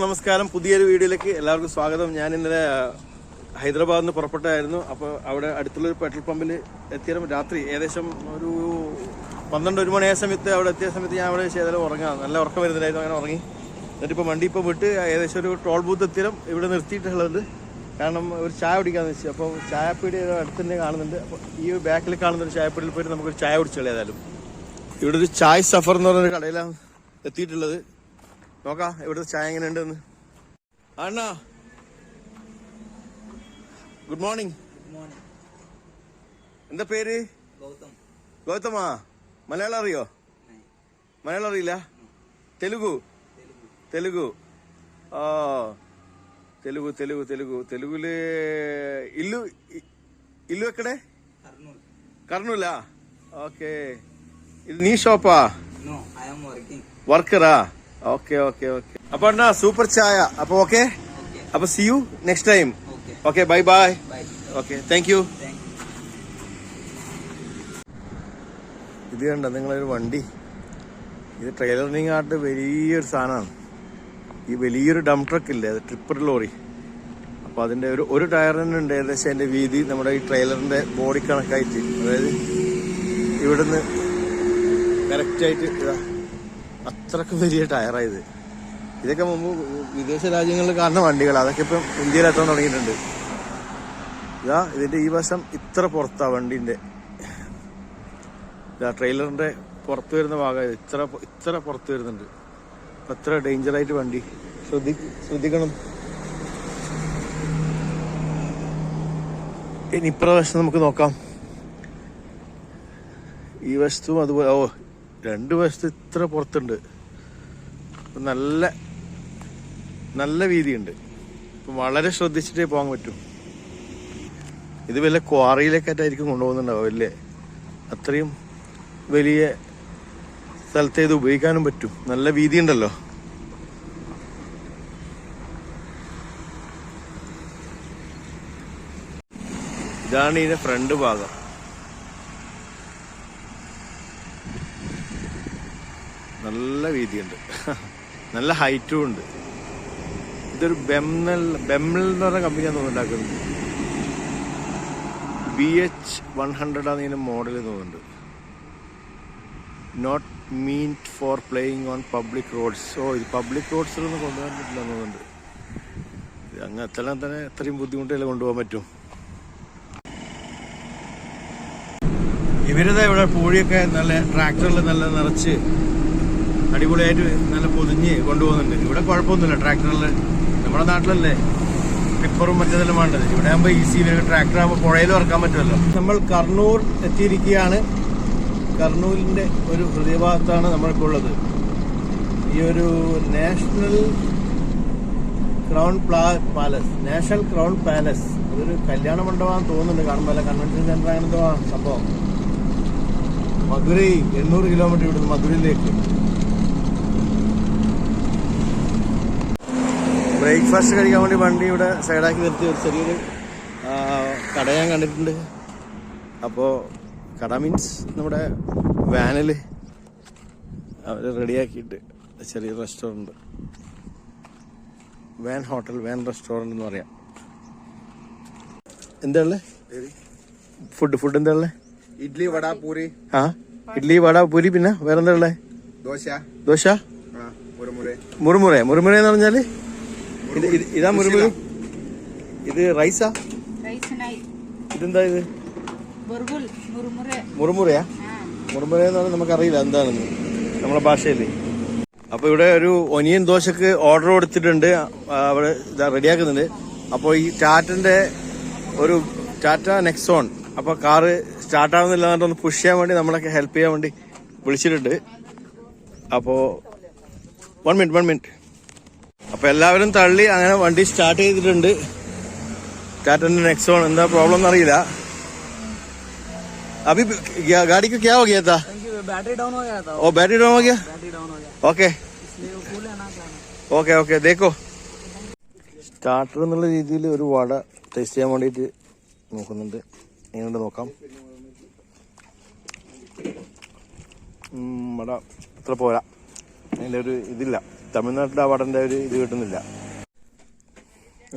നമസ്കാരം. പുതിയൊരു വീഡിയോയിലേക്ക് എല്ലാവർക്കും സ്വാഗതം. ഞാൻ ഇന്നലെ ഹൈദരാബാദിൽ നിന്ന് പുറപ്പെട്ടായിരുന്നു. അപ്പോൾ അവിടെ അടുത്തുള്ള ഒരു പെട്രോൾ പമ്പിൽ എത്തിയ രാത്രി ഏകദേശം ഒരു പന്ത്രണ്ട് ഒരു മണിയായ സമയത്ത് അവിടെ എത്തിയ സമയത്ത് ഞാൻ അവിടെ ചെയ്താലും ഉറങ്ങാം. നല്ല ഉറക്കം വരുന്നില്ലായിരുന്നു അങ്ങനെ ഉറങ്ങി. എന്നിട്ട് ഇപ്പോൾ വണ്ടി ഇപ്പോൾ വിട്ട് ഏകദേശം ഒരു ടോൾ ബൂത്ത് എത്തിയാലും ഇവിടെ നിർത്തിയിട്ടുള്ളത്. കാരണം ഒരു ചായ കുടിക്കാന്ന് വെച്ചു. അപ്പോൾ ചായപ്പീടി അടുത്ത് തന്നെ കാണുന്നുണ്ട്. അപ്പോൾ ഈ ബാക്കിൽ കാണുന്ന ഒരു ചായപ്പീടിയിൽ പോയിട്ട് നമുക്കൊരു ചായ കുടിച്ചു ഏതായാലും. ഇവിടെ ഒരു ചായ് സഫർ എന്ന് പറഞ്ഞൊരു കടയിലാണ് എത്തിയിട്ടുള്ളത്. നോക്കാം ഇവിടുത്തെ ചായ എങ്ങനെ ഉണ്ടെന്ന് അണ്ണാ ഗുഡ് മോർണിംഗ് എന്താ പേര് ഗൗതം ഗൗതമാ മലയാളം അറിയോ മലയാളം അറിയില്ല തെലുഗു തെലുഗു ആ తెలుగు తెలుగు తెలుగు తెలుగులో ఇల్లు ఇల్లు ఎక్కడే కర్నూల్ కర్నూలా ఓకే ఇది నీ షాపా no I'm working വർക്കറാ okay okay okay അപ്പൊ അണ്ണാ സൂപ്പർ ചായ. അപ്പൊ ഓക്കെ അപ്പൊ see you next time okay bye bye okay thank you ഇത് കണ്ട നിങ്ങളൊരു വണ്ടി. ഇത് ട്രെയിലറിങ് ആയിട്ട് വലിയൊരു സാധനമാണ്. ഈ വലിയൊരു ഡം ട്രക്ക് ഇല്ലേ ട്രിപ്പർ ലോറി അപ്പോൾ അതിന്റെ ഒരു ഒരു ടയറിന് ഉണ്ട് ഏകദേശം അതിന്റെ വീതി നമ്മുടെ ഈ ട്രെയിലറിന്റെ ബോഡി കണക്കായിട്ട്. അതായത് ഇവിടുന്ന് കറക്റ്റായിട്ട് ഇതാ. അത്രയ്ക്ക് വലിയ ടയറായത് ഇതൊക്കെ മുമ്പ് വിദേശ രാജ്യങ്ങളിൽ കാണുന്ന വണ്ടികൾ അതൊക്കെ ഇപ്പം ഇന്ത്യയിൽ എത്താൻ തുടങ്ങിയിട്ടുണ്ട്. ഇതാ ഇതിന്റെ ഈ വശം ഇത്ര പുറത്താ വണ്ടിന്റെ. ഇതാ ട്രെയിലറിന്റെ പുറത്ത് വരുന്ന ഭാഗം ഇത്ര ഇത്ര പുറത്ത് വരുന്നുണ്ട്. അത്ര ഡേഞ്ചർ ആയിട്ട് വണ്ടി. ശ്രദ്ധി ശ്രദ്ധിക്കണം. ഇനി ഇപ്രാവശ്യം നമുക്ക് നോക്കാം. ഈ വശത്തും അതുപോലെ ഓ രണ്ട് വശത്ത് ഇത്ര പുറത്തുണ്ട്. നല്ല നല്ല വീതിയുണ്ട്. ഇപ്പം വളരെ ശ്രദ്ധിച്ചിട്ടേ പോകാൻ പറ്റും. ഇത് വല്ല ക്വാറിയിലേക്കായിട്ടായിരിക്കും കൊണ്ടുപോകുന്നുണ്ടാവും അല്ലേ അത്രയും വലിയ സ്ഥലത്ത് ഇത് ഉപയോഗിക്കാനും പറ്റും. നല്ല വീതി ഉണ്ടല്ലോ ഇതാണ് ഇതിന്റെ ഫ്രണ്ട് ഭാഗം. നല്ല വീതിയുണ്ട് നല്ല ഹൈറ്റും ഉണ്ട്. ഇതൊരു ബെംനൽ ബെംനൽ എന്ന് പറഞ്ഞ കമ്പനിയാണ് തോന്നുന്നുണ്ടാക്കുന്നത് ബി എച്ച് വൺ ഹൺഡ്രഡ് ആണ് ഇതിന്റെ മോഡൽ തോന്നുന്നുണ്ട്. Not mean for playing on public roads ഓ ഇത് പബ്ലിക് റോഡ്സിലൊന്നും കൊണ്ടുപോകാൻ പറ്റില്ല ഇത് അങ്ങ് എത്തണം തന്നെ എത്രയും ബുദ്ധിമുട്ടില്ല കൊണ്ടുപോകാൻ പറ്റും? ഇവരുടെ ഇവിടെ പൂഴിയൊക്കെ നല്ല ട്രാക്ടറിൽ നല്ല നിറച്ച് അടിപൊളിയായിട്ട് നല്ല പൊതിഞ്ഞ് കൊണ്ടുപോകുന്നുണ്ട്. ഇവിടെ കുഴപ്പമൊന്നുമില്ല. ട്രാക്ടറിൽ നമ്മുടെ നാട്ടിലല്ലേ? ടിപ്പറും മറ്റേതെല്ലാം വേണ്ടത്. ഇവിടെ ആകുമ്പോൾ ഈസി ട്രാക്ടർ ആകുമ്പോൾ പുഴയിലും ഇറക്കാൻ പറ്റുമല്ലോ. നമ്മൾ കർണൂർ എത്തിയിരിക്കുകയാണ്. കർണൂരിന്റെ ഒരു ഹൃദയഭാഗത്താണ് നമ്മളിപ്പോൾ ഉള്ളത്. ഈ ഒരു നാഷണൽ ക്രൗൺ പ്ലാ പാലസ് നാഷണൽ ക്രൗൺ പാലസ് അതൊരു കല്യാണ മണ്ഡപമാണെന്ന് തോന്നുന്നുണ്ട് കാണുമ്പോൾ അല്ല കൺവെൻഷൻ സെന്റർ അങ്ങനെന്തോ സംഭവം. മധുരൈ എണ്ണൂറ് കിലോമീറ്റർ ഇവിടുന്ന് മധുരയിലേക്ക്. ബ്രേക്ക്ഫാസ്റ്റ് കഴിക്കാൻ വേണ്ടി വണ്ടി ഇവിടെ സൈഡാക്കി നിർത്തി ഒരു ചെറിയൊരു കട ഞാൻ കണ്ടിട്ടുണ്ട്. അപ്പോൾ കട മീൻസ് നമ്മുടെ വാനിൽ അവർ റെഡിയാക്കിയിട്ട് ചെറിയൊരു restaurant van hotel van restaurant എന്ന് പറയാം. എന്താ ഉള്ളത് ഫുഡ് ഫുഡ് എന്താ ഉള്ളത് ഇഡ്ലി വട പൂരി. ആ ഇഡ്ലി വട പൂരി പിന്നെ വേറെന്താ ഉള്ളത് ദോശ. ദോശ? മുറുമുറ മുറുമുറ എന്ന് പറഞ്ഞാൽ? ഇത് ഇത് ഇതാ മുറുമുറ ഇത് റൈസാ? ഇതെന്താ ഇത്? മുറുമുറയാ മുറുമുറ. എന്ന് പറഞ്ഞാൽ നമുക്കറിയില്ല എന്താണെന്ന്. നമ്മളെ ഭാഷയിൽ അപ്പൊ ഇവിടെ ഒരു ഒനിയൻ ദോശക്ക് ഓർഡർ കൊടുത്തിട്ടുണ്ട്. അവിടെ ഇതാ റെഡിയാക്കുന്നുണ്ട്. അപ്പോൾ ഈ ടാറ്റന്റെ ഒരു ടാറ്റ നെക്സോൺ. അപ്പൊ കാറ് സ്റ്റാർട്ട് ആവുന്നില്ല എന്നിട്ട് ഒന്ന് പുഷ് ചെയ്യാൻ വേണ്ടി നമ്മളൊക്കെ ഹെൽപ്പ് ചെയ്യാൻ വേണ്ടി വിളിച്ചിട്ടുണ്ട്. അപ്പോ വൺ മിനിറ്റ് വൺ മിനിറ്റ് അപ്പൊ എല്ലാവരും തള്ളി അങ്ങനെ വണ്ടി സ്റ്റാർട്ട് ചെയ്തിട്ടുണ്ട് ടാറ്റന്റെ നെക്സോൺ എന്താ പ്രോബ്ലം എന്നറിയില്ല अभी क्या- गाड़ी को क्या हो गया था बैटरी डाउन हो गया था ओ बैटरी डाउन हो गया बैटरी डाउन हो गया ഓക്കെ इसलिए वो फुल है ना क्या ഓക്കെ ഓക്കെ ദേക്കോ സ്റ്റാർട്ടർ എന്നുള്ള രീതിയിൽ ഒരു വട ടേസ്റ്റ് ചെയ്യാൻ വേണ്ടിയിട്ട് നോക്കുന്നുണ്ട് എങ്ങനെയുണ്ട് നോക്കാം ഉം, വട അത്ര പോരാ അതിൻ്റെ ഒരു ഇതില്ല തമിഴ്നാട്ടിലെ വടന്റെ ഒരു ഇത് കിട്ടുന്നില്ല.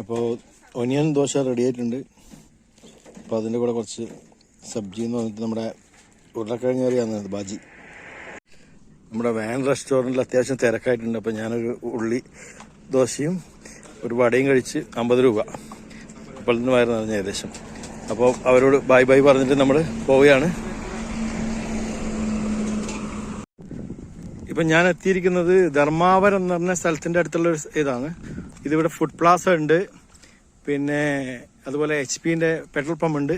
അപ്പോൾ ഒനിയൻ ദോശ റെഡി ആയിട്ടുണ്ട്. അപ്പോൾ അതിന്റെ കൂടെ കുറച്ച് സബ്ജി എന്ന് പറഞ്ഞിട്ട് നമ്മുടെ ഉരുളക്കിഴങ്ങ് കറിയാണ് ബാജി. നമ്മുടെ വാൻ റെസ്റ്റോറന്റിൽ അത്യാവശ്യം തിരക്കായിട്ടുണ്ട്. അപ്പോൾ ഞാനൊരു ഉള്ളി ദോശയും ഒരു വടയും കഴിച്ച് അമ്പത് രൂപ. അപ്പോൾ നിന്ന് വയറ് ഏകദേശം. അപ്പോൾ അവരോട് ബൈ ബൈ പറഞ്ഞിട്ട് നമ്മൾ പോവുകയാണ്. ഇപ്പം ഞാൻ എത്തിയിരിക്കുന്നത് ധർമാവരം എന്ന് പറഞ്ഞ സ്ഥലത്തിന്റെ അടുത്തുള്ള ഒരു ഇതാണ്. ഇതിവിടെ ഫുഡ് പ്ലാസ ഉണ്ട്. പിന്നെ അതുപോലെ എച്ച് പിന്റെ പെട്രോൾ പമ്പ് ഉണ്ട്.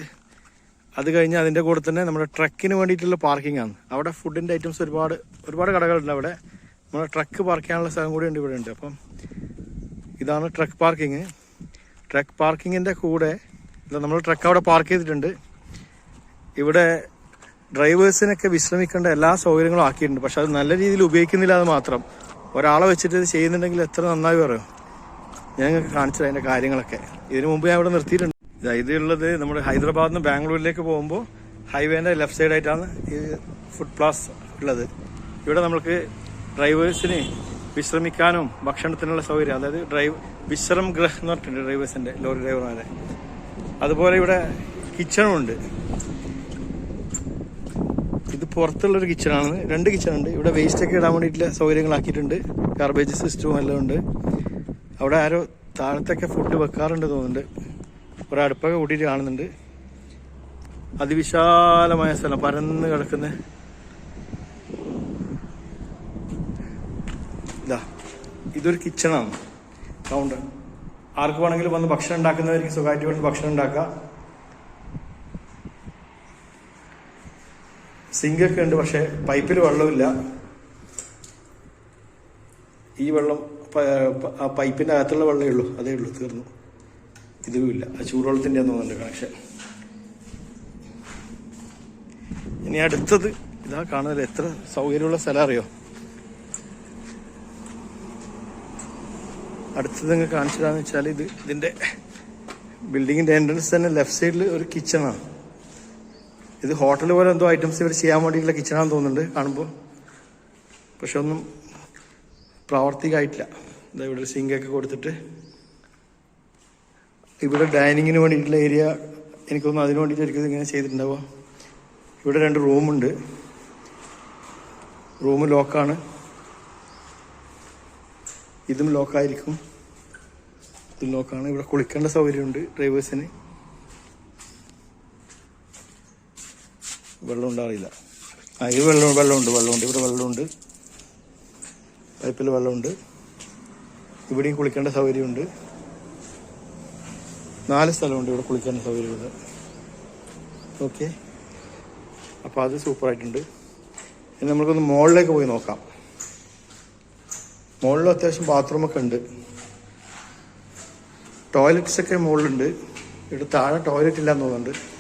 അത് കഴിഞ്ഞ് അതിന്റെ കൂടെ തന്നെ നമ്മുടെ ട്രക്കിന് വേണ്ടിയിട്ടുള്ള പാർക്കിംഗ് ആണ്. അവിടെ ഫുഡിന്റെ ഐറ്റംസ് ഒരുപാട് ഒരുപാട് കടകളുണ്ട് അവിടെ. നമ്മുടെ ട്രക്ക് പാർക്ക് ചെയ്യാനുള്ള സ്ഥലം കൂടി ഉണ്ട് ഇവിടെ ഉണ്ട്. അപ്പം ഇതാണ് ട്രക്ക് പാർക്കിങ് ട്രക്ക് പാർക്കിങ്ങിന്റെ കൂടെ നമ്മൾ ട്രക്ക് അവിടെ പാർക്ക് ചെയ്തിട്ടുണ്ട്. ഇവിടെ ഡ്രൈവേഴ്സിനൊക്കെ വിശ്രമിക്കേണ്ട എല്ലാ സൗകര്യങ്ങളും ആക്കിയിട്ടുണ്ട്. പക്ഷെ അത് നല്ല രീതിയിൽ ഉപയോഗിക്കുന്നില്ല അത് മാത്രം. ഒരാളെ വെച്ചിട്ട് ഇത് ചെയ്യുന്നുണ്ടെങ്കിൽ എത്ര നന്നായി പറയും. ഞാൻ കാണിച്ചത് അതിന്റെ കാര്യങ്ങളൊക്കെ. ഇതിനു മുമ്പ് ഞാൻ ഇവിടെ നിർത്തിയിട്ടുണ്ട്. ഇതാ ഇതുള്ളത് നമ്മുടെ ഹൈദരാബാദിൽ നിന്ന് ബാംഗ്ലൂരിലേക്ക് പോകുമ്പോൾ ഹൈവേന്റെ ലെഫ്റ്റ് സൈഡായിട്ടാണ് ഈ ഫുഡ് പ്ലാസ് ഉള്ളത്. ഇവിടെ നമ്മൾക്ക് ഡ്രൈവേഴ്സിന് വിശ്രമിക്കാനും ഭക്ഷണത്തിനുള്ള സൗകര്യം അതായത് ഡ്രൈവ് വിശ്രം ഗ്രഹ് എന്ന് പറഞ്ഞിട്ടുണ്ട് ഡ്രൈവേഴ്സിന്റെ ലോറി ഡ്രൈവർമാരെ. അതുപോലെ ഇവിടെ കിച്ചണും ഉണ്ട്. ഇത് പുറത്തുള്ളൊരു കിച്ചണാണ് രണ്ട് കിച്ചൺ ഉണ്ട്. ഇവിടെ വേസ്റ്റ് ഒക്കെ ഇടാൻ വേണ്ടിയിട്ടുള്ള സൗകര്യങ്ങളാക്കിയിട്ടുണ്ട്. ഗാർബേജ് സിസ്റ്റവും എല്ലാം ഉണ്ട്. അവിടെ ആരോ താഴത്തൊക്കെ ഫുഡ് വെക്കാറുണ്ട് തോന്നുന്നുണ്ട്. ഒരു അടുപ്പൊക്കെ കൂട്ടിയിട്ട് കാണുന്നുണ്ട്. അതിവിശാലമായ സ്ഥലം. പരന്ന് കിടക്കുന്ന ഇതാ. ഇതൊരു കിച്ചണാണ് കൗണ്ടർ ആർക്ക് വേണമെങ്കിലും വന്ന് ഭക്ഷണം ഉണ്ടാക്കുന്നവർക്ക് സുഖമായിട്ട് ഭക്ഷണം ഉണ്ടാക്കാം. സിങ്കൊക്കെ ഉണ്ട് പക്ഷെ പൈപ്പിൽ വെള്ളമില്ല. ഈ വെള്ളം ആ പൈപ്പിന്റെ അകത്തുള്ള വെള്ളമേ ഉള്ളൂ അതേ ഉള്ളൂ തീർന്നു. ഇതുമില്ല. ആ ചൂടുവെള്ളത്തിന്റെ തോന്നുന്നുണ്ട് കണക്ഷൻ ഇനി അടുത്തത് ഇതാ കാണുന്നില്ല എത്ര സൗകര്യമുള്ള സ്ഥലം അറിയോ? അടുത്തത് നിങ്ങൾ കാണിച്ചതാന്ന് വെച്ചാൽ ഇത് ഇതിന്റെ ബിൽഡിങ്ങിന്റെ എൻട്രൻസ് തന്നെ ലെഫ്റ്റ് സൈഡിൽ ഒരു കിച്ചണാണ് ഇത് ഹോട്ടൽ പോലെ എന്തോ ഐറ്റംസ് ഇവർ ചെയ്യാൻ വേണ്ടിയിട്ടുള്ള കിച്ചണാന്ന് തോന്നുന്നുണ്ട് കാണുമ്പോൾ പക്ഷെ ഒന്നും പ്രാവർത്തികമായിട്ടില്ല. ഇതാ ഇവിടെ ഒരു സിങ്കൊക്കെ കൊടുത്തിട്ട് ഇവിടെ ഡൈനിങ്ങിന് വേണ്ടിയിട്ടുള്ള ഏരിയ എനിക്കൊന്നും അതിന് വേണ്ടിയിട്ടായിരിക്കും ഇങ്ങനെ ചെയ്തിട്ടുണ്ടാവുക. ഇവിടെ രണ്ട് റൂമുണ്ട്. റൂം ലോക്കാണ്. ഇതും ലോക്കായിരിക്കും ഇതും ലോക്കാണ് ഇവിടെ കുളിക്കേണ്ട സൗകര്യമുണ്ട് ഡ്രൈവേഴ്സിന്. വെള്ളം ഉണ്ടാവില്ല. ആ ഇത് വെള്ളം വെള്ളമുണ്ട് വെള്ളമുണ്ട്. ഇവിടെ വെള്ളമുണ്ട്. പൈപ്പിൽ വെള്ളമുണ്ട്. ഇവിടെയും കുളിക്കേണ്ട സൗകര്യമുണ്ട്. നാല് സ്ഥലമുണ്ട് ഇവിടെ കുളിക്കേണ്ട സൗകര്യമുണ്ട് ഓക്കെ. അപ്പോൾ അത് സൂപ്പറായിട്ടുണ്ട്. ഇനി നമുക്കൊന്ന് മുകളിലേക്ക് പോയി നോക്കാം. മുകളിൽ അത്യാവശ്യം ബാത്റൂമൊക്കെ ഉണ്ട്. ടോയ്ലറ്റ്സൊക്കെ മുകളിലുണ്ട് ഇവിടെ താഴെ ടോയ്ലറ്റ് ഇല്ലാന്ന് തോന്നുന്നുണ്ട്.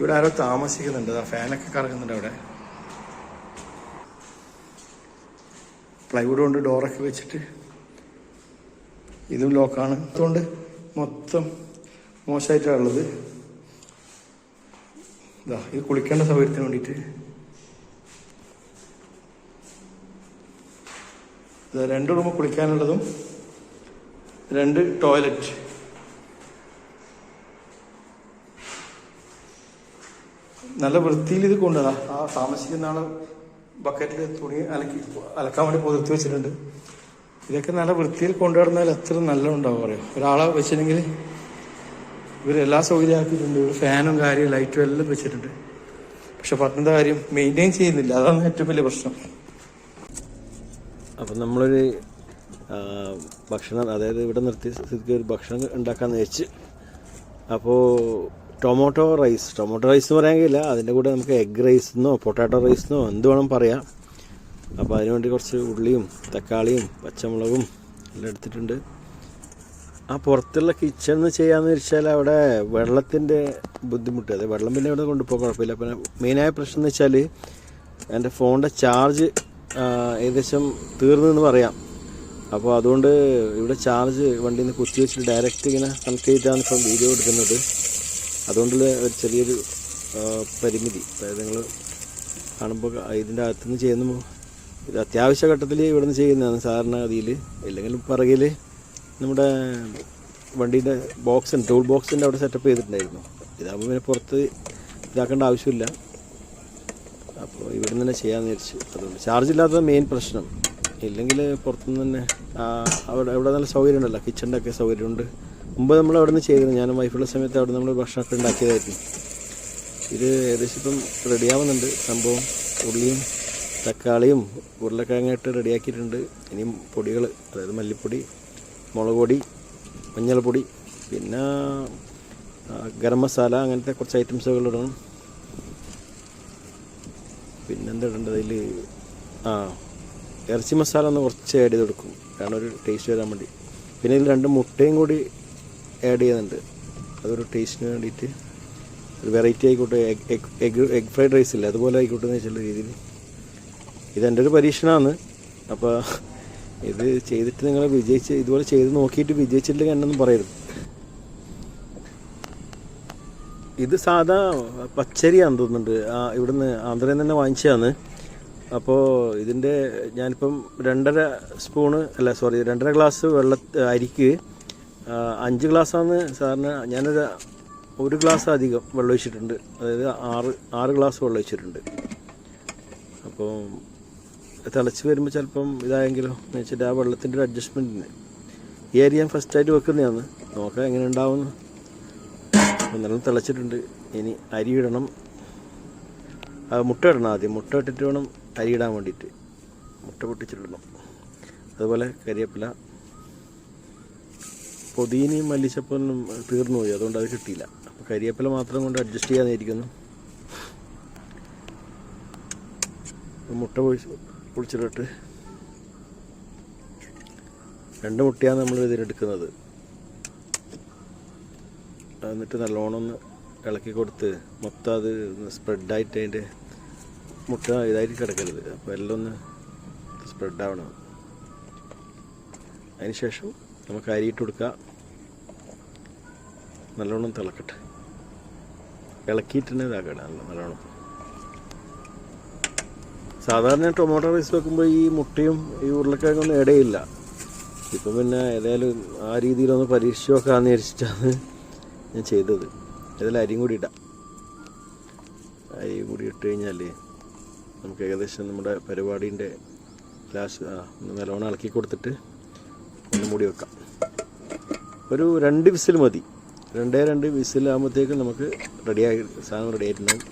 ഇവിടെ ആരോ താമസിക്കുന്നുണ്ട്. ഫാനൊക്കെ കറങ്ങുന്നുണ്ട് അവിടെ. പ്ലൈവുഡ് കൊണ്ട് ഡോറൊക്കെ വെച്ചിട്ട് ഇതും ലോക്കാണ് അതുകൊണ്ട് മൊത്തം മോശമായിട്ടാണ് ഉള്ളത്. ഇതാ ഇത് കുളിക്കേണ്ട സൗകര്യത്തിന് വേണ്ടിയിട്ട്. രണ്ട് റൂം കുളിക്കാനുള്ളതും രണ്ട് ടോയ്ലറ്റ് നല്ല വൃത്തിയിൽ ഇത് കൊണ്ടുവരാം ആ താമസിക്കുന്ന ആൾ ബക്കറ്റിൽ തുണി അലക്കി അലക്കാൻ വേണ്ടി പൊതിർത്തി വെച്ചിട്ടുണ്ട്. ഇതൊക്കെ നല്ല വൃത്തിയിൽ കൊണ്ടുവരുന്നാൽ എത്ര നല്ല ഉണ്ടാവും പറയും. ഒരാളെ വെച്ചിട്ടുണ്ടെങ്കിൽ ഇവരെല്ലാ സൗകര്യം ആക്കിയിട്ടുണ്ട് ഫാനും കാര്യം ലൈറ്റും എല്ലാം വെച്ചിട്ടുണ്ട്. പക്ഷെ പറഞ്ഞ കാര്യം മെയിന്റെയിൻ ചെയ്യുന്നില്ല. അതാണ് ഏറ്റവും വലിയ പ്രശ്നം. അപ്പം നമ്മളൊരു ഭക്ഷണം അതായത് ഇവിടെ നിർത്തി സ്ഥിതിക്ക് ഒരു ഭക്ഷണം ഉണ്ടാക്കാന്ന് വെച്ച് അപ്പോൾ ടൊമാറ്റോ റൈസ്. ടൊമാറ്റോ റൈസ് എന്ന് പറയാൻ കഴിയില്ല. അതിന്റെ കൂടെ നമുക്ക് എഗ് റൈസ് എന്നോ പൊട്ടാറ്റോ റൈസ് എന്നോ എന്ത് വേണം പറയാം. അപ്പോൾ അതിനുവേണ്ടി കുറച്ച് ഉള്ളിയും തക്കാളിയും പച്ചമുളകും എല്ലാം എടുത്തിട്ടുണ്ട്. ആ പുറത്തുള്ള കിച്ചൺ എന്ന് ചെയ്യാന്ന് വെച്ചാൽ അവിടെ വെള്ളത്തിന്റെ ബുദ്ധിമുട്ട്. അതെ വെള്ളം പിന്നെ ഇവിടെ കൊണ്ടുപോകാൻ കുഴപ്പമില്ല. പിന്നെ മെയിനായ പ്രശ്നം എന്ന് വെച്ചാൽ എന്റെ ഫോണിന്റെ ചാർജ് ഏകദേശം തീർന്നു എന്ന് പറയാം. അപ്പോൾ അതുകൊണ്ട് ഇവിടെ ചാർജ് വണ്ടിയിൽ നിന്ന് കുത്തി വെച്ചിട്ട് ഡയറക്റ്റ് ഇങ്ങനെ കണക്ട് ചെയ്തിട്ടാണ് ഇപ്പം വീഡിയോ എടുക്കുന്നത്. അതുകൊണ്ടുള്ള ഒരു ചെറിയൊരു പരിമിതി. അതായത് നിങ്ങൾ കാണുമ്പോൾ ഇതിന്റെ അകത്തുനിന്ന് ചെയ്യുന്ന ഇത് അത്യാവശ്യ ഘട്ടത്തിൽ ഇവിടെ നിന്ന് ചെയ്യുന്നതാണ്. സാധാരണ ഗതിയിൽ ഇല്ലെങ്കിൽ പിറകിൽ നമ്മുടെ വണ്ടീന്റെ ബോക്സ് ടൂൾ ബോക്സിന്റെ അവിടെ സെറ്റപ്പ് ചെയ്തിട്ടുണ്ടായിരുന്നു. ഇതാകുമ്പോൾ പിന്നെ പുറത്ത് ഇതാക്കേണ്ട ആവശ്യമില്ല. അപ്പോൾ ഇവിടെ നിന്ന് തന്നെ ചെയ്യാമെന്ന് വിചാരിച്ചു അതുകൊണ്ട് ചാർജ് ഇല്ലാത്തത് മെയിൻ പ്രശ്നം. ഇല്ലെങ്കിൽ പുറത്തുനിന്ന് തന്നെ അവിടെ അവിടെ നല്ല സൗകര്യം ഉണ്ടല്ലോ കിച്ചണിന്റെ ഒക്കെ സൗകര്യമുണ്ട്. മുമ്പ് നമ്മൾ അവിടെ നിന്ന് ചെയ്തിരുന്നു. ഞാനും വൈഫുള്ള സമയത്ത് അവിടെ നമ്മൾ ഭക്ഷണമൊക്കെ ഉണ്ടാക്കിയതായിരുന്നു. ഇത് ഏകദേശം ഇപ്പം റെഡിയാവുന്നുണ്ട് സംഭവം ഉള്ളിയും തക്കാളിയും ഉരുളക്കിഴങ്ങായിട്ട് റെഡിയാക്കിയിട്ടുണ്ട് ഇനിയും പൊടികൾ അതായത് മല്ലിപ്പൊടി മുളക് പൊടി മഞ്ഞൾപ്പൊടി പിന്നെ ഗരം മസാല അങ്ങനത്തെ കുറച്ച് ഐറ്റംസുകൾ ഇടണം പിന്നെന്താ ഇടേണ്ടത് അതിൽ ആ ഇറച്ചി മസാല ഒന്ന് കുറച്ച് ആഡ് ചെയ്ത് കൊടുക്കും. കാരണം ഒരു ടേസ്റ്റ് വരാൻ വേണ്ടി. പിന്നെ ഇതിൽ രണ്ട് മുട്ടയും കൂടി ആഡ് ചെയ്യുന്നുണ്ട്. അതൊരു ടേസ്റ്റിന് വേണ്ടിയിട്ട്. ഒരു വെറൈറ്റി ആയിക്കോട്ടെ. Egg egg egg fried rice ഇല്ല? അതുപോലെ ആയിക്കോട്ടെ എന്ന് വെച്ചുള്ള രീതിയിൽ. ഇതെന്റെ ഒരു പരീക്ഷണമാണ്. അപ്പോൾ ഇത് ചെയ്തിട്ട് നിങ്ങൾ വിജയിച്ച് ഇതുപോലെ ചെയ്ത് നോക്കിയിട്ട് വിജയിച്ചിട്ടില്ലെങ്കിൽ എന്നൊന്നും പറയരുത്. ഇത് സാധാ പച്ചരിയാന്ന് തോന്നുന്നുണ്ട്. ഇവിടുന്ന് ആന്ധ്രയിൽ നിന്ന് തന്നെ വാങ്ങിച്ചതാണ്. അപ്പോൾ ഇതിന്റെ ഞാനിപ്പം രണ്ടര സ്പൂണ് അല്ല സോറി രണ്ടര ഗ്ലാസ് വെള്ള അരിക്ക് അഞ്ച് ഗ്ലാസ്സാണ് സാറിന് ഞാനൊരു ഒരു ഗ്ലാസ് അധികം വെള്ളം ഒഴിച്ചിട്ടുണ്ട് അതായത് ആറ് ആറ് ഗ്ലാസ് വെള്ളം ഒഴിച്ചിട്ടുണ്ട് അപ്പോൾ തിളച്ച് വരുമ്പോൾ ചിലപ്പം ഇതായെങ്കിലും എന്ന് വെച്ചിട്ട് ആ വെള്ളത്തിന്റെ ഒരു അഡ്ജസ്റ്റ്മെന്റിന് ഏരിയ ഫസ്റ്റായിട്ട് വെക്കുന്നതാണ്. നോക്കാം എങ്ങനെ ഉണ്ടാവുമെന്ന് ഒന്നെല്ലാം തിളച്ചിട്ടുണ്ട്. ഇനി അരി ഇടണം. മുട്ട ഇടണം ആദ്യം. മുട്ട ഇട്ടിട്ട് വേണം അരി ഇടാൻ വേണ്ടിയിട്ട്. മുട്ട പൊട്ടിച്ചിടണം അതുപോലെ കരിവേപ്പില പൊതിനയും മല്ലിച്ചപ്പലിനും തീർന്നുപോയി അതുകൊണ്ട് അത് കിട്ടിയില്ല. അപ്പോൾ കരിവേപ്പില മാത്രം കൊണ്ട് അഡ്ജസ്റ്റ് ചെയ്യാനായിരിക്കുന്നു മുട്ട പൊഴിച്ച് പൊളിച്ചിട്ടിട്ട് രണ്ട് മുട്ടയാണ് നമ്മൾ ഇതിനെടുക്കുന്നത് എന്നിട്ട് നല്ലോണം ഒന്ന് ഇളക്കി കൊടുത്ത് മൊത്തം അത് സ്പ്രെഡായിട്ട് അതിന്റെ മുട്ട ഇതായിട്ട് കിടക്കരുത്. അപ്പോൾ എല്ലാം ഒന്ന് സ്പ്രെഡാവണം അതിന് ശേഷം നമുക്ക് അരിയിട്ട് കൊടുക്കുക നല്ലോണം തിളക്കട്ടെ. ഇളക്കിയിട്ട് തന്നെ ഇതാക്കണം നല്ല നല്ലോണം. സാധാരണ ടൊമാറ്റോ റൈസ് വെക്കുമ്പോൾ ഈ മുട്ടയും ഈ ഉരുളക്കിഴങ്ങൊന്നും ഇടയില്ല. ഇപ്പം പിന്നെ ഏതായാലും ആ രീതിയിലൊന്ന് പരീക്ഷിച്ച് നോക്കാമെന്ന് വിചാരിച്ചിട്ടാണ് ഞാൻ ചെയ്തത്. ഇതിൽ അരിയും കൂടി ഇടാം. അരിയും കൂടി ഇട്ട് കഴിഞ്ഞാൽ നമുക്ക് ഏകദേശം നമ്മുടെ പരിപാടീന്റെ ക്ലാസ് നല്ലോണം ഇളക്കി കൊടുത്തിട്ട് ഒന്നും കൂടി വെക്കാം. ഒരു രണ്ട് വിസിൽ മതി. രണ്ടേ രണ്ട് വിസിലാകുമ്പോഴത്തേക്കും നമുക്ക് റെഡിയായി സാധനം റെഡി ആയിട്ടുണ്ടാവും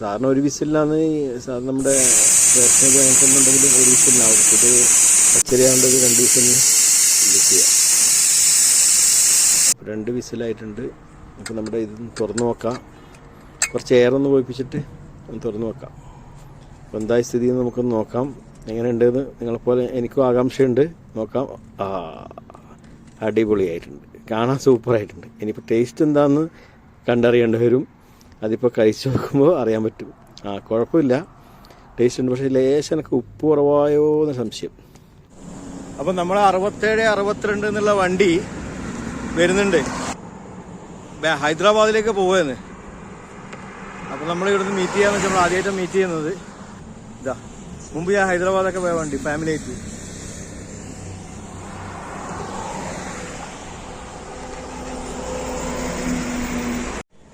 സാറിന് ഒരു വിസിലിനാണ് സാർ നമ്മുടെ ഉണ്ടെങ്കിൽ ഒരു വിസിലിനാവും. ഇത് പച്ചരിയാവേണ്ടത് രണ്ട് വിസിലിന് ചെയ്യാം. രണ്ട് വിസിലായിട്ടുണ്ട്. നമുക്ക് നമ്മുടെ ഇത് തുറന്നു നോക്കാം. കുറച്ച് എയറൊന്ന് പോയിപ്പിച്ചിട്ട് ഒന്ന് തുറന്നു നോക്കാം. അപ്പോൾ എന്തായ സ്ഥിതി നമുക്കൊന്ന് നോക്കാം. എങ്ങനെയുണ്ടെന്ന് നിങ്ങളെപ്പോലെ എനിക്കും ആകാംക്ഷയുണ്ട്. നോക്കാം. അടിപൊളിയായിട്ടുണ്ട്. കാണാൻ സൂപ്പറായിട്ടുണ്ട്. ഇനിയിപ്പോൾ ടേസ്റ്റ് എന്താണെന്ന് കണ്ടറിയേണ്ടി വരും. അതിപ്പോൾ കഴിച്ചു നോക്കുമ്പോൾ അറിയാൻ പറ്റും. ആ കുഴപ്പമില്ല. ടേസ്റ്റ് ഉണ്ട് പക്ഷേ ലേശം എനിക്ക് ഉപ്പ് കുറവായോ എന്ന സംശയം. അപ്പം നമ്മൾ അറുപത്തേഴ് അറുപത്തിരണ്ട് എന്നുള്ള വണ്ടി വരുന്നുണ്ട്. ഹൈദരാബാദിലേക്ക് പോവുകയെന്ന് അപ്പം നമ്മൾ ഇവിടുന്ന് മീറ്റ് ചെയ്യാന്ന് വെച്ചാൽ നമ്മൾ ആദ്യമായിട്ട് മീറ്റ് ചെയ്യുന്നത്. ഇതാ മുമ്പ് ഞാൻ ഹൈദരാബാദൊക്കെ പോയ വണ്ടി ഫാമിലി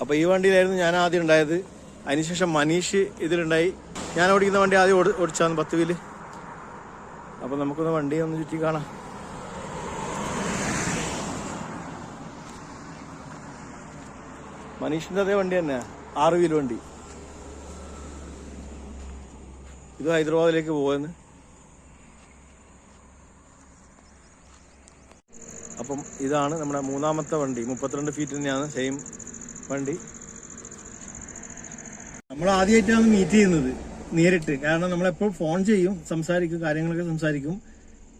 അപ്പോൾ ഈ വണ്ടിയിലായിരുന്നു ഞാൻ ആദ്യം ഉണ്ടായത്. അതിനുശേഷം മനീഷ് ഇതിലുണ്ടായി. ഞാൻ ഓടിക്കുന്ന വണ്ടി ആദ്യം ഓടി ഓടിച്ചാന്ന് പത്ത് വീൽ അപ്പോൾ നമുക്കൊന്ന് വണ്ടി ഒന്ന് ചുറ്റി കാണാം. മനീഷിന്റെ അതേ വണ്ടി തന്നെ ആറ് വീൽ വണ്ടി. ഇത് ഹൈദരാബാദിലേക്ക് പോവാന്ന്. അപ്പം ഇതാണ് നമ്മുടെ മൂന്നാമത്തെ വണ്ടി. മുപ്പത്തിരണ്ട് ഫീറ്റ് തന്നെയാണ്. സെയിം വണ്ടി. നമ്മൾ ആദ്യമായിട്ടാണ് മീറ്റ് ചെയ്യുന്നത് നേരിട്ട്. കാരണം നമ്മളെപ്പോൾ ഫോൺ ചെയ്യും സംസാരിക്കും കാര്യങ്ങളൊക്കെ സംസാരിക്കും.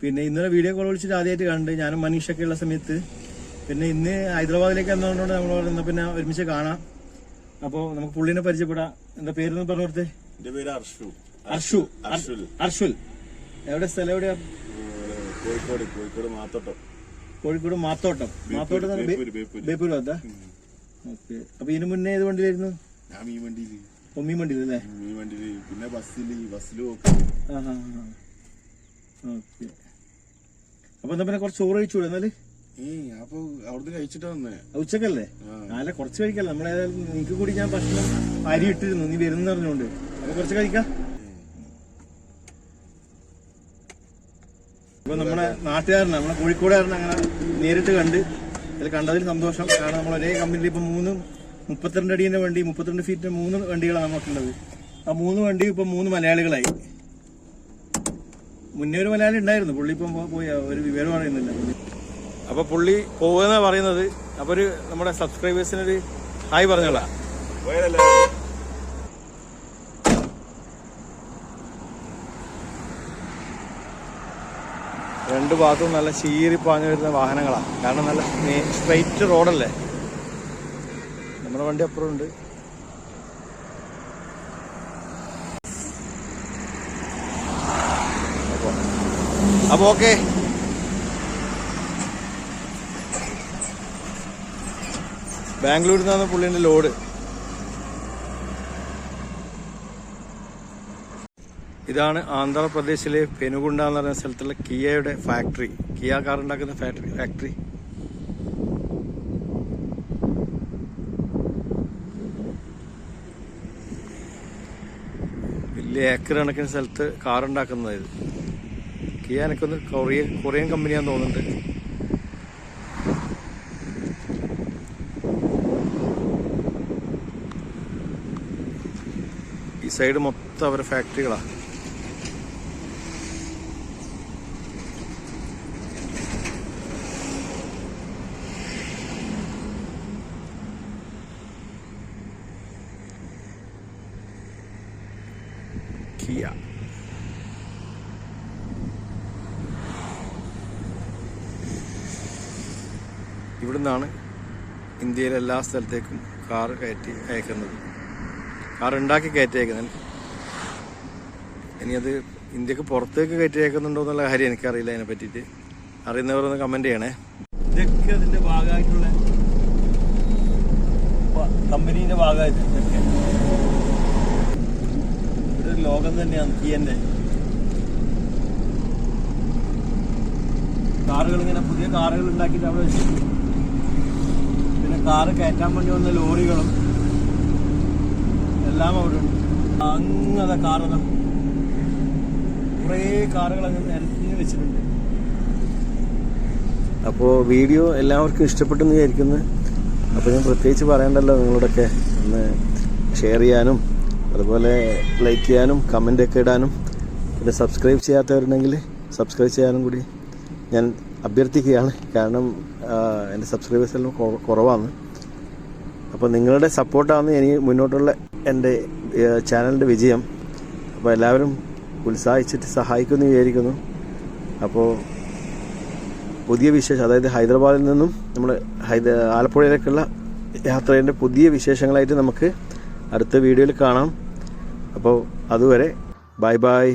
പിന്നെ ഇന്നലെ വീഡിയോ കോൾ വിളിച്ചിട്ട് ആദ്യമായിട്ട് കണ്ട് ഞാനും മനീഷൊക്കെ ഉള്ള സമയത്ത്. പിന്നെ ഇന്ന് ഹൈദരാബാദിലേക്ക് വന്നതുകൊണ്ട് നമ്മൾ പറയുന്ന പിന്നെ ഒരുമിച്ച് കാണാം. അപ്പോൾ നമുക്ക് പുള്ളിനെ പരിചയപ്പെടാം. എന്താ പേരെന്ന് പറഞ്ഞു കൊടുത്തേ? എന്റെ പേര് അർഷു. അർഷു. അർഷുൽ. അർഷുൽ. എവിടെ സ്ഥലം എവിടെയാ? കോഴിക്കോട് കോഴിക്കോട് മാത്തോട്ടം. കോഴിക്കോട് മാത്തോട്ടം. മാത്തോട്ടം ബേപ്പൂർ പറഞ്ഞാ ഓക്കെ. അപ്പൊ ഇതിനു മുന്നേ ഏത് വണ്ടിയിലായിരുന്നു? ഞാൻ ഈ വണ്ടിയിൽ ഒമ്മി വണ്ടിയിൽ അല്ലേ? ഈ വണ്ടിയിൽ. പിന്നെ ബസ്സിൽ ബസ്സിലും ആ ആ ഓക്കെ. അപ്പൊ എന്താ പിന്നെ കുറച്ച് ചോറ് കഴിച്ചു എന്നാൽ? അപ്പൊ അവിടുന്ന് കഴിച്ചിട്ടാ വന്നേ. ഉച്ചക്കല്ലേ? നാളെ കുറച്ച് കഴിക്കല്ല. നമ്മളേതായാലും നിനക്ക് കൂടി ഞാൻ ഭക്ഷണം അരി ഇട്ടിരുന്നു നീ വരുന്ന പറഞ്ഞുകൊണ്ട് അപ്പൊ കുറച്ച് കഴിക്കാം. ഇപ്പൊ നമ്മുടെ നാട്ടുകാരനാണ് നമ്മളെ കോഴിക്കോടുകാരൻ അങ്ങനെ നേരിട്ട് കണ്ട് അതിൽ കണ്ടതിൽ സന്തോഷം. കാരണം നമ്മൾ ഒരേ കമ്പനിയിൽ ഇപ്പൊ മൂന്ന് മുപ്പത്തിരണ്ട് അടീന്റെ വണ്ടി മുപ്പത്തിരണ്ട് ഫീറ്റിന് മൂന്ന് വണ്ടികളാണ് നമുക്കുള്ളത് ആ മൂന്ന് വണ്ടി ഇപ്പൊ മൂന്ന് മലയാളികളായി. മുന്നേ ഒരു മലയാളി ഉണ്ടായിരുന്നു. പുള്ളി ഇപ്പം പോയി. ഒരു വിവരം അറിയുന്നില്ല. അപ്പൊ പുള്ളി പോകുന്ന പറയുന്നത്. അപ്പൊ ഒരു നമ്മുടെ സബ്സ്ക്രൈബേഴ്സിനൊരു ഹായ് പറഞ്ഞോളാം. രണ്ട് ഭാഗത്തും നല്ല ചീറി പാഞ്ഞു വരുന്ന വാഹനങ്ങളാണ് കാരണം നല്ല സ്ട്രൈറ്റ് റോഡല്ലേ നമ്മുടെ വണ്ടി അപ്പുറം ഉണ്ട്. അപ്പൊ ഓക്കെ. ബാംഗ്ലൂരിൽ നിന്നാണ് പുള്ളിന്റെ ലോഡ്. ഇതാണ് ആന്ധ്രാപ്രദേശിലെ പെനുകുണ്ട എന്ന് പറയുന്ന സ്ഥലത്തുള്ള കിയയുടെ ഫാക്ടറി കിയ കാർ ഉണ്ടാക്കുന്ന ഫാക്ടറി ഫാക്ടറി വലിയ ഏക്കർ കണക്കിന് സ്ഥലത്ത് കാർ ഉണ്ടാക്കുന്നത് ഇത്. കിയ എനിക്കൊന്ന് കൊറിയൻ കൊറിയൻ കമ്പനിയാന്ന് തോന്നുന്നുണ്ട്. ഈ സൈഡ് മൊത്തം അവരുടെ ഫാക്ടറികളാണ് കിയ ഇവിടുന്നാണ് ഇന്ത്യയിലെ എല്ലാ സ്ഥലത്തേക്കും കാർ കയറ്റി അയക്കുന്നത്. കാർ ഉണ്ടാക്കി കയറ്റി ഇനി അത് ഇന്ത്യയ്ക്ക് പുറത്തേക്ക് കയറ്റി അയക്കുന്നുണ്ടോ എന്നുള്ള കാര്യം എനിക്കറിയില്ല അതിനെ പറ്റിയിട്ട്. അറിയുന്നവരൊന്ന് കമന്റ് ചെയ്യണേ. ഇതൊക്കെ അതിന്റെ ഭാഗമായിട്ടുള്ള കമ്പനീന്റെ ഭാഗമായിട്ട് ഇതൊക്കെ ഇവിടെ ഒരു ലോകം തന്നെയാണ് കിയന്റെ കാറുകൾ ഇങ്ങനെ പുതിയ കാറുകൾ ഉണ്ടാക്കിയിട്ട് അവിടെ വെച്ചു. പിന്നെ കാറ് കയറ്റാൻ വേണ്ടി വന്ന ലോറികളും എല്ലാം അവിടെ ഉണ്ട്. അങ്ങനെ കാറുകൾ കുറേ കാറുകൾ അങ്ങ് നിരത്തി വെച്ചിട്ടുണ്ട്. അപ്പോൾ വീഡിയോ എല്ലാവർക്കും ഇഷ്ടപ്പെട്ടെന്ന് വിചാരിക്കുന്നു. അപ്പോൾ ഞാൻ പ്രത്യേകിച്ച് പറയണ്ടല്ലോ നിങ്ങളോടൊക്കെ. ഒന്ന് ഷെയർ ചെയ്യാനും അതുപോലെ ലൈക്ക് ചെയ്യാനും കമന്റ് ഒക്കെ ഇടാനും. പിന്നെ സബ്സ്ക്രൈബ് ചെയ്യാത്തവരുണ്ടെങ്കിൽ സബ്സ്ക്രൈബ് ചെയ്യാനും കൂടി ഞാൻ അഭ്യർത്ഥിക്കുകയാണ്. കാരണം എന്റെ സബ്സ്ക്രൈബേഴ്സ് എല്ലാം കുറവാണ്. അപ്പോൾ നിങ്ങളുടെ സപ്പോർട്ടാണ് എനിക്ക് മുന്നോട്ടുള്ള എന്റെ ചാനലിന്റെ വിജയം. അപ്പോൾ എല്ലാവരും ഉത്സാഹിച്ചിട്ട് സഹായിക്കുമെന്ന് വിചാരിക്കുന്നു. അപ്പോൾ പുതിയ വിശേഷം അതായത് ഹൈദരാബാദിൽ നിന്നും നമ്മൾ ഹൈദ ആലപ്പുഴയിലേക്കുള്ള യാത്രേന്റെ പുതിയ വിശേഷങ്ങളായിട്ട് നമുക്ക് അടുത്ത വീഡിയോയിൽ കാണാം. അപ്പോൾ അതുവരെ ബൈ ബൈ.